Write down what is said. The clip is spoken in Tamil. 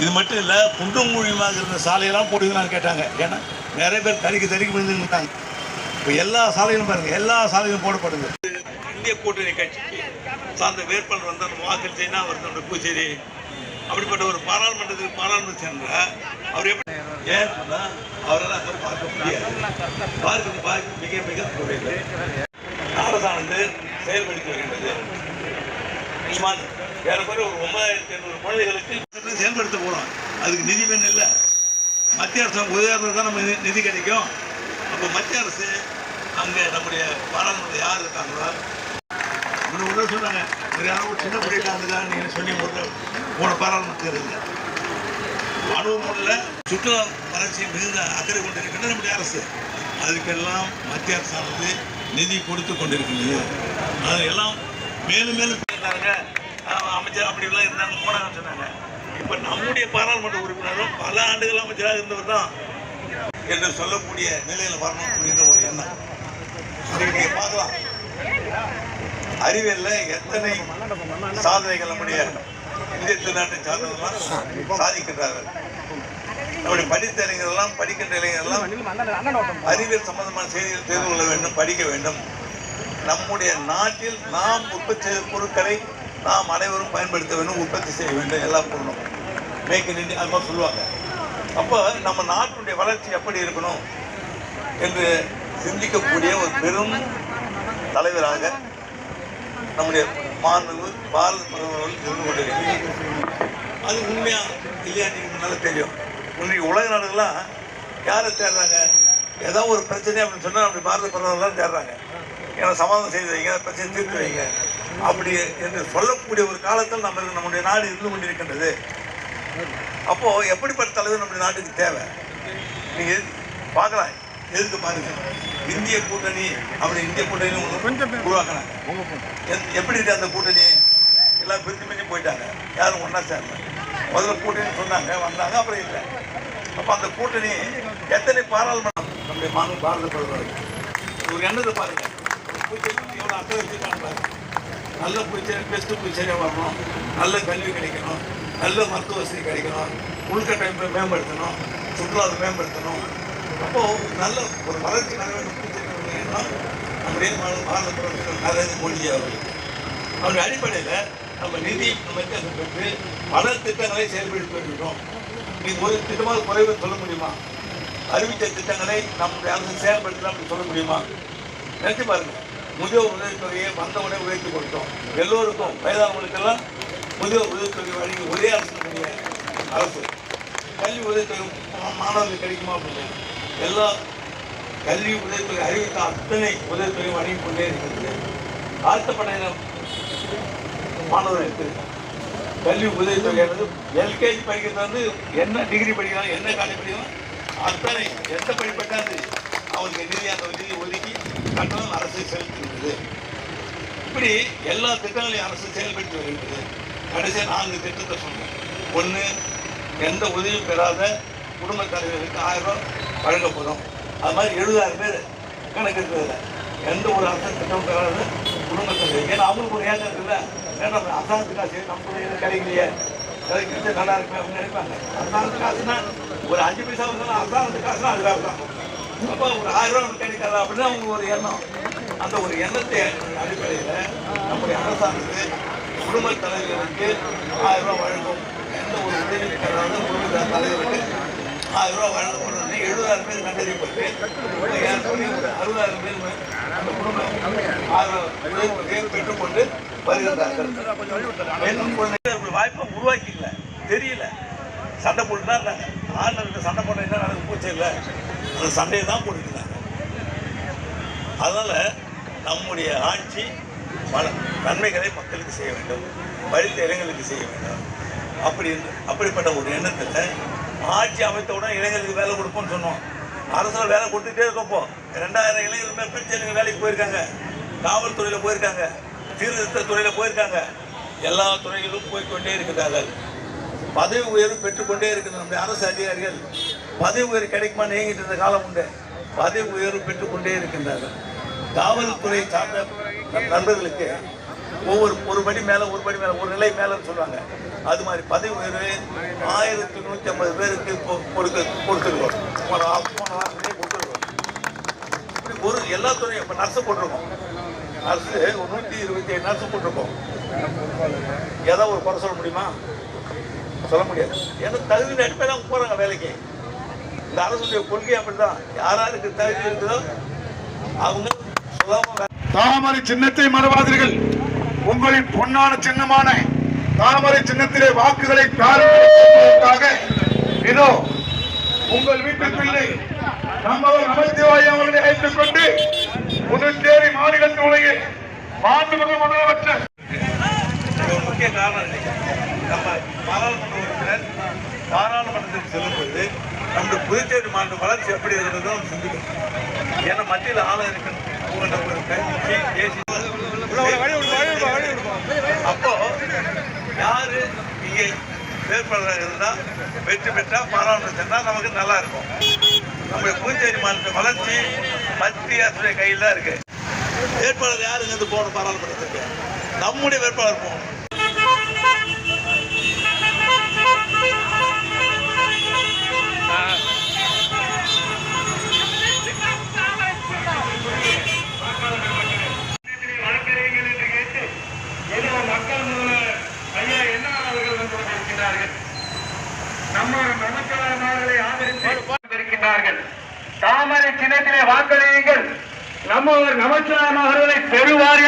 இது மட்டும் இல்லை குண்டும் குழியுமாக இருந்த சாலையெல்லாம் போடுவீங்களான்னு கேட்டாங்க. ஏன்னா நிறைய பேர் தறிக்கு தறிக்கு விழுந்துருந்தாங்க இப்போ எல்லா சாலைகளும் பாருங்கள் எல்லா சாலைகளும் போடப்படுது. இந்திய கூட்டணி கட்சிக்கு சார்ந்த வேட்பாளர் வந்து அந்த வாக்கு செய்யினா அவர் நம்ம பூச்சேரி அப்படிப்பட்ட ஒரு பாராளுமன்றத்துக்கு பாராளுமன்ற சென்ற அவர் எப்படி ஏன் சொன்னா அவரால் பார்க்க முடியாது. பார்க்க பார்க்க மிக மிக குறைவு. அரசானது செயல்படுத்தி வருகின்றது. சுமார் ஏறக்குறைய ஒரு ஒன்பதாயிரத்தி ஐநூறு குழந்தைகளுக்கு செயல்படுத்த போகிறோம் அதுக்கு நிதி வேணும் இல்லை. மத்திய அரசு உதவியாக தான் நம்ம நிதி- கிடைக்கும். அப்போ மத்திய அரசு அங்கே நம்முடைய பாராளுமன்ற யார் இருக்காங்களோ இன்னும் உடனே சொன்னாங்க ஒரு யாரோ ஒரு சின்ன பிள்ளைக்காக நீங்கள் சொல்லி போட்டு போன பாராளுமன்றத்தில் இல்லை அனுபவங்களில் சுற்றுலா வளர்ச்சி மிகுந்த அக்கறை கொண்டிருக்கின்ற நம்முடைய அரசு. அதுக்கெல்லாம் மத்திய அரசானது நிதி கொடுத்து கொண்டிருக்கிறது. அதெல்லாம் மேலும் மேலும் இருந்தாங்க அமைச்சர் அப்படிலாம் இருந்தாங்க போனாங்கன்னு சொன்னாங்க. இப்போ நம்முடைய பாராளுமன்ற உறுப்பினரும் பல ஆண்டுகள் அமைச்சராக இருந்தவர் தான் என்று சொல்லக்கூடிய நிலையில் வரணும் அப்படின்ற ஒரு எண்ணம். அதை பார்க்கலாம். அறிவியல்ல எத்தனை சாதனைகள் நம்முடைய இந்திய திருநாட்டை சார்ந்தவர்கள் சாதிக்கின்றார்கள். நம்முடைய படித்த இளைஞர்கள்லாம் படிக்கின்ற இளைஞர்கள்லாம் அறிவியல் சம்பந்தமான செய்திகள் தெரிந்து கொள்ள வேண்டும் படிக்க வேண்டும். நம்முடைய நாட்டில் நாம் உற்பத்தி பொருட்களை நாம் அனைவரும் பயன்படுத்த வேண்டும் உற்பத்தி செய்ய வேண்டும் எல்லா பொருளும் மேக் இன் இந்தியா அது மாதிரி சொல்லுவாங்க. அப்போ நம்ம நாட்டுடைய வளர்ச்சி எப்படி இருக்கணும் என்று சிந்திக்கக்கூடிய ஒரு பெரும் தலைவராக நம்முடைய மாண்பு பாரத பிரதமர்கள் இருந்து கொண்டிருக்கிறார். அது உண்மையா இல்லையா நீங்க நல்லா தெரியும். இன்றைக்கு உலக நாடுகள்லாம் யாரை தேடுறாங்க? ஏதாவது ஒரு பிரச்சனை அப்படின்னு சொன்னால் அப்படி பாரத பிரதமர் தேடுறாங்க. ஏன்னா சமாதானம் செய்து வைங்க பிரச்சனை தீர்த்து வைங்க. அப்படி என்று சொல்லக்கூடிய ஒரு காலத்தில் நம்ம நம்முடைய நாடு இருந்து கொண்டிருக்கின்றது. அப்போ எப்படிப்பட்ட தலைவர் நம்முடைய நாட்டுக்கு தேவை? நீங்க பார்க்கலாம். எதுக்கு பாருங்க. இந்திய கூட்டணி அப்படி இந்திய கூட்டணி. எத்- எப்படி இருக்கு அந்த கூட்டணி? எல்லாம் பிரிஞ்சு பிரிஞ்சு போயிட்டாங்க. யாரும் ஒன்றா சேரல. முதல்ல கூட்டணி சொன்னாங்க வந்தாங்க அப்புறம் இல்லை. அப்போ அந்த கூட்டணி எத்தனை பாராளுமன்றம் நம்முடைய மாநில பாரத பிரதமர் ஒரு எண்ணத்தை பாருங்க. எவ்வளோ அக்கறை வச்சுருக்காங்க பாருங்க. நல்ல பூச்செடி பெஸ்ட்டு பூச்செடியாக வரணும் நல்ல கல்வி கிடைக்கணும். நல்ல மருத்துவ வசதி கிடைக்கணும். உள்கட்டமைப்பை மேம்படுத்தணும். சுற்றுலாவை மேம்படுத்தணும். அப்போ நல்ல ஒரு வளர்ச்சி நட வேண்டும் நம்முடைய மாநில பிரதமர் நரேந்திர மோடி அவர்கள். அவருடைய அடிப்படையில் நம்ம நிதி அமைச்சர் பெற்று பல திட்டங்களை செயல்படுத்தி வருகிறோம் இது ஒரு திட்டமாக குறைவு சொல்ல முடியுமா? அறிவித்த திட்டங்களை நம்முடைய அரசு செயல்படுத்தலாம் அப்படின்னு சொல்ல முடியுமா? நினைச்சு பாருங்க. முதியோர் உதவித்தொகையை வந்தவுடனே உயர்த்தி கொடுத்தோம். எல்லோருக்கும் வயதானவங்களுக்கெல்லாம் முதியோர் உதவித்தொகை வழங்கி ஒரே அரசு அரசு கல்வி உதவித்தொகை மாணவர்கள் மாணவர்களுக்கு கிடைக்குமா அப்படின்னு எல்லா கல்வி உதவித்தொகை அறிவித்த அத்தனை உதவித்தொகை வழங்கி கொண்டே இருக்கிறது. தாழ்த்தப்பட்ட மாணவர்களுக்கு கல்வி உதவித்தொகையானது எல்கேஜி படிக்கிறது வந்து என்ன டிகிரி படிக்கலாம் என்ன காலேஜ் படிக்கலாம் அத்தனை எந்த படிப்பட்டாது அவருக்கு நிதி அந்த நிதி ஒதுக்கி கட்டணம் அரசு செலுத்துகிறது. இப்படி எல்லா திட்டங்களையும் அரசு செயல்படுத்தி வருகிறது. கடைசி நான்கு திட்டத்தை சொல்லுவோம் ஒன்று எந்த உதவியும் பெறாத குடும்ப தலைவர்களுக்கு ஆயிரம் ரூபாய் வழங்கப்படும் அது மாதிரி எழுபதாயிரம் பேர் கணக்கு இருக்கிறதுல எந்த ஒரு அரசு திட்டம் பெறாத குடும்ப தலைவர். ஏன்னா அவங்களுக்கு ஒரு ஏக்கம் இருக்குல்ல. ஏன்னா அரசாங்கத்து காசு நமக்கு எதுவும் கிடைக்கலையே? கிடைக்கிறது நல்லா இருக்கு அப்படின்னு நினைப்பாங்க. அரசாங்கத்து காசுனா ஒரு அஞ்சு பைசா வந்தாலும் அரசாங்கத்து காசுனா அதுக்காக தான் அப்போ ஒரு ஆயிரம் ரூபாய் கிடைக்காதா அப்படின்னு அவங்க ஒரு எண்ணம். அந்த ஒரு எண்ணத்தை அடிப்படையில் நம்முடைய அரசானது குடும்ப தலைவருக்கு ஆயிரம் ரூபாய் வழங்கும். எந்த ஒரு உதவி பெறாத குடும்ப தலைவருக்கு ஆயிரம் ரூபாய் வழங்கப்படுறது எழுபதாயிரம் பேர் கண்டறியப்பட்டு ஏறக்குறைய ஒரு அறுபதாயிரம் பேர் அந்த குடும்பம் ஆயிரம் உதவித்தொகையை பெற்றுக்கொண்டு வருகிறார்கள். பெண் குழந்தைகள் வாய்ப்பை உருவாக்கிக்கல. தெரியல. சண்டை போட்டுதான் இருந்தாங்க ஆளுநருக்கு சண்டை போட்ட என்ன நடக்கு பூச்சி இல்லை. அந்த சண்டையை தான் போட்டுக்கிறாங்க அதனால் நம்முடைய ஆட்சி பல நன்மைகளை மக்களுக்கு செய்ய வேண்டும். படித்த இளைஞர்களுக்கு செய்ய வேண்டும். அப்படி இருந்து- அப்படிப்பட்ட ஒரு எண்ணத்தில் ஆட்சி அமைத்தவுடன் இளைஞர்களுக்கு வேலை கொடுப்போம்னு சொன்னோம். அரசு வேலை கொடுத்துட்டே இருக்கப்போ ரெண்டாயிரம் இளைஞர்கள் மேல் பிரிச்சு வேலைக்கு போயிருக்காங்க. காவல்துறையில் போயிருக்காங்க. சீர்திருத்த துறையில் போயிருக்காங்க. எல்லா துறைகளிலும் போய்க்கொண்டே இருக்கிறார்கள். பதவி உயர்வு பெற்றுக்கொண்டே இருக்கிற நம்முடைய அரசு அதிகாரிகள். பதவி உயர்வு கிடைக்குமா நீங்கிட்டு இருந்த காலம் உண்டு. பதவி உயர்வு பெற்றுக்கொண்டே இருக்கின்றார்கள். காவல்துறை சார்ந்த நண்பர்களுக்கு ஒவ்வொரு ஒரு படி மேல ஒரு படி மேல ஒரு நிலை மேலன்னு சொல்லுவாங்க. அது மாதிரி பதவி உயர்வு ஆயிரத்தி நூற்றி ஐம்பது பேருக்கு கொடுக்க கொடுத்துருக்கோம். போன போன கொடுத்துருக்கோம். இப்படி ஒரு எல்லா துறையும் இப்போ நர்ஸு போட்டிருக்கோம். நர்ஸு ஒரு நூற்றி இருபத்தி ஏழு நர்ஸு போட்டிருக்கோம். ஏதாவது ஒரு குறை சொல்ல முடியுமா? சொல்ல முடியாது. ஏன்னா தகுதி அடிப்படையில் அவங்க போகிறாங்க வேலைக்கு. இந்த அரசுடைய கொள்கை அப்படிதான். யாராருக்கு தகுதி இருக்குதோ அவங்க சுலபமாக தாமரை சின்னத்தை மறவாதீர்கள். உங்களின் பொன்னான சின்னமான தாமரை சின்னத்திலே வாக்குகளை காரணமாக இதோ உங்கள் வீட்டு பிள்ளை நம்மவர் நமச்சிவாய் அவர்களை அழைத்துக் கொண்டு புதுச்சேரி மாநிலத்தினுடைய மாண்புமிகு முதலமைச்சர். இது ஒரு முக்கிய காரணம் நம்ம பாராளுமன்ற உறுப்பினர் பாராளுமன்றத்துக்கு செல்லும்போது நம்முடைய புதுச்சேரி மாநில வளர்ச்சி எப்படி இருக்கிறதோ நம்ம சிந்திக்கணும். ஏன்னா மத்தியில் ஆளம் இருக்கணும். அப்போ யாரு இங்கே வேட்பாளராக வெற்றி பெற்றா பாராளுமன்றம் சென்றா நமக்கு நல்லா இருக்கும். நம்முடைய புதுச்சேரி மாநில வளர்ச்சி மத்திய அரசுடைய கையில் தான் இருக்கு. வேட்பாளர் யாருங்க இருந்து போகணும் பாராளுமன்றத்துக்கு? நம்முடைய வேட்பாளர் போகணும். சொன்னார்கள் தாமரை சின்னத்திலே வாக்களியுங்கள். நம்ம நமச்சிவாயம் அவர்களை பெறுவார்கள்.